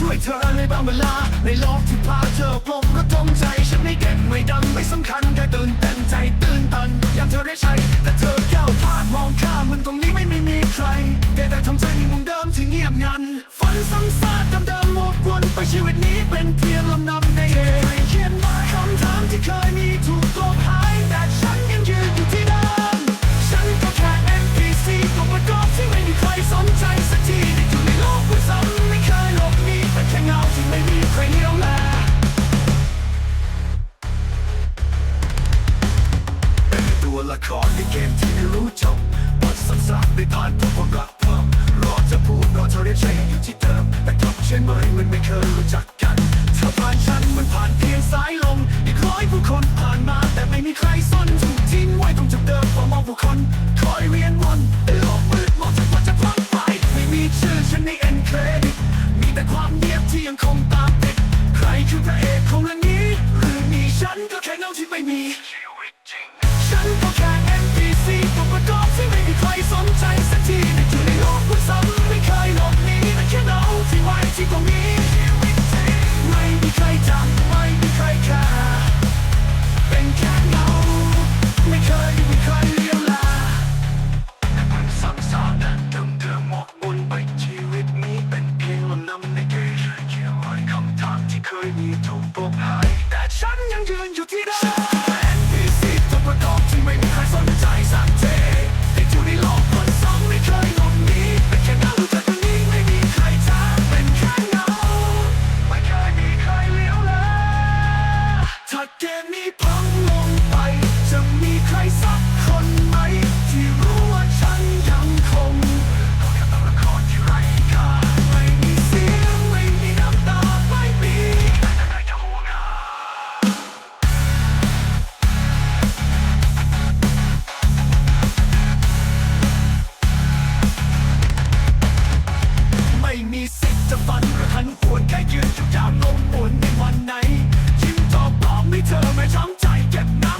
ช่วยเธอในบางเวลา ในโลกที่พาเธอผมก็ตรงใจ ฉันไม่เก่งไม่ดังไม่สำคัญแค่ตื่นเต้นใจตื่นตันอยากเธอได้ใช้ แต่เธอก้วผ่านมองข้ามมันตรงนี้ไม่มีมีใครแต่แต่ทำใจในมุมเดิมที่เงียบงันฝันซ้ำซากเดิมๆหมดวนไปชีวิตนี้ ได้ผ่านพบความรักเพิ่มรอจะพูดรอเธอเรียกใช้อยู่ที่เดิม แต่กลับเช่นเมื่อมันไม่เคยรู้จักกันเธอผ่านฉันมันผ่านเพียงสายลมอีกร้อยผู้คนผ่านมา แต่ไม่มีใครสนถูกทิ้งไว้ตรงจุดเดิมพอมองผู้คนคอยเวียนวนแต่โลกมืดมองจากว่าจะพลังไปไม่มีชื่อฉันในเอ็นเครดิตมีแต่ความเงียบที่ยังคงตามติดใครคือพระเอกของเรื่องนี้หรือมีฉันก็แค่เงาที่ไม่มี ที่ไว้ที่ตรงนี้ไม่มีใครจำไม่มีใครแค่เป็นแค่เงาไม่เคยมีใครเลี้ยวแลมันซ้ำซ้อนเดิมเดิมหมกมุ่นไปชีวิตนี้เป็นเพียงลำนำในเกมเกี่ยวกับคำถามที่เคยมีถูกปกหายแต่ฉันยังยืนอยู่ที่เดิม สิทธิ์จะฝันหรือหันหวนแค่ยืนอยู่อย่างงงปวนในวันไหนยิ้มตอบปลอบไม่เธอไม่ช้ำใจเก็บน้ำ